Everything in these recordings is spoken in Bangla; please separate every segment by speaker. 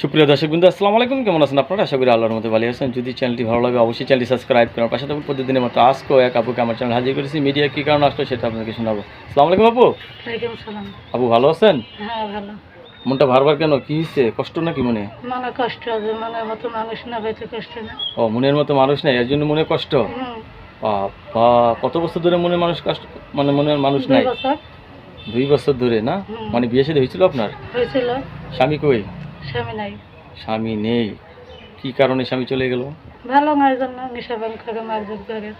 Speaker 1: সুপ্রিয় দর্শক বিন্দু আসসালামু আলাইকুম। কেমন আছেন আপনারা? আশা করি আল্লাহর মতো ভালো আছেন। যদি চ্যানেলটি ভালো লাগে অবশ্যই চ্যানেলটি সাবস্ক্রাইব করার পাশে থাকুন প্রতিদিনের মতো আজকেও এক আপুকে আমার চ্যানেল হাজির করেছি। মিডিয়া কী কারণে আসলো সেটা আপনাকে শোনাবো। আসসালামু আলাইকুম আপু। আপু ভালো আছেন?
Speaker 2: হ্যাঁ ভালো।
Speaker 1: মনটা ভারবার কেন? কি হচ্ছে কষ্ট নাকি মনে?
Speaker 2: মনে কষ্ট আছে মনের মতো মানুষ না বেঁচে কষ্ট না।
Speaker 1: ও মনের মতো মানুষ নেই এর জন্য মনে কষ্ট? বাবা কত বছর ধরে মনে মানুষ কষ্ট মানে মনের মানুষ নাই? দুই বছর ধরে না? মানে বিয়ে সাথে হয়েছিল আপনার?
Speaker 2: হয়েছিল।
Speaker 1: স্বামী কই?
Speaker 2: স্বামী নাই।
Speaker 1: স্বামী নেই। কি কারণে স্বামী চলে গেল?
Speaker 2: ভালো মায়ের জন্য নিশা পান করে মারধর করে।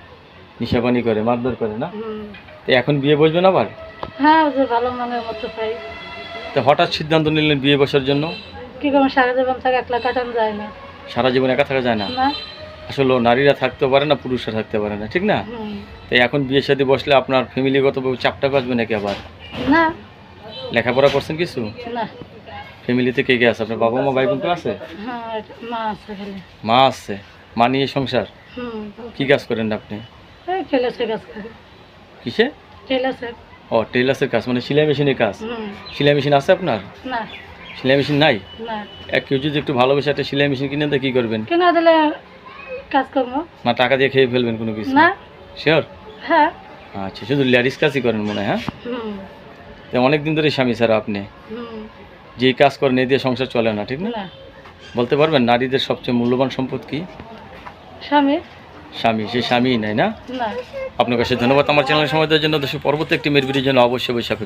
Speaker 1: নিশাপানি করে মারধর করে না?
Speaker 2: হুম।
Speaker 1: তো এখন বিয়ে বসবেন আবার?
Speaker 2: হ্যাঁ ও যে ভালো মনের মতো পাই।
Speaker 1: তো হঠাৎ সিদ্ধান্ত নিলেন বিয়ে বসার জন্য?
Speaker 2: কি করব সারা জীবন থেকে একলা কাটানো যায় না।
Speaker 1: সারা জীবন একা থাকা যায় না?
Speaker 2: না।
Speaker 1: আসলে নারীরা থাকতে পারে না পুরুষরা থাকতে পারে না ঠিক না?
Speaker 2: হুম।
Speaker 1: তাই এখন বিয়ের সাথে বসলে আপনার ফ্যামিলিগত চাপটা বাঁচবে নাকি আবার?
Speaker 2: না।
Speaker 1: লেখাপড়া করছেন কিছু?
Speaker 2: না।
Speaker 1: ফ্যামিলিতে কে কে আছে? আপনার বাবা মা ভাই বোন তো আছে?
Speaker 2: হ্যাঁ মা আছে খালি
Speaker 1: মা নিয়ে সংসার?
Speaker 2: হুম।
Speaker 1: কি কাজ করেন আপনি? কিসে? ও টেইলার্সের কাজ মানে সেলাই মেশিনের কাজ?
Speaker 2: হুম।
Speaker 1: সেলাই মেশিন আছে আপনার?
Speaker 2: না।
Speaker 1: সেলাই মেশিন নাই?
Speaker 2: না।
Speaker 1: এক কেউ যদি একটু ভালোবেসে একটা সেলাই মেশিন কিনে দেয় কী করবেন?
Speaker 2: কেনা দিলে কাজ করব
Speaker 1: না টাকা দিয়ে খেয়ে ফেলবেন কোনো কিছু?
Speaker 2: না।
Speaker 1: শিওর
Speaker 2: হ্যাঁ।
Speaker 1: আচ্ছা শুধু লেডিস কাজই করেন মনে হয় হ্যাঁ?
Speaker 2: হুম।
Speaker 1: তো অনেক দিন ধরে স্বামী স্যার আপনি? যে কাজ করে এই দিয়ে সংসার চলে না ঠিক না? বলতে পারবেন নারীদের সবচেয়ে মূল্যবান সম্পদ কি?
Speaker 2: স্বামী।
Speaker 1: স্বামী সে স্বামী নাই না? আপনার কাছে ধন্যবাদ। আমার চ্যানেলের সময় দেওয়ার জন্য দেশের পরবর্তী একটি মেরবিটির জন্য অবশ্যই বৈশাখ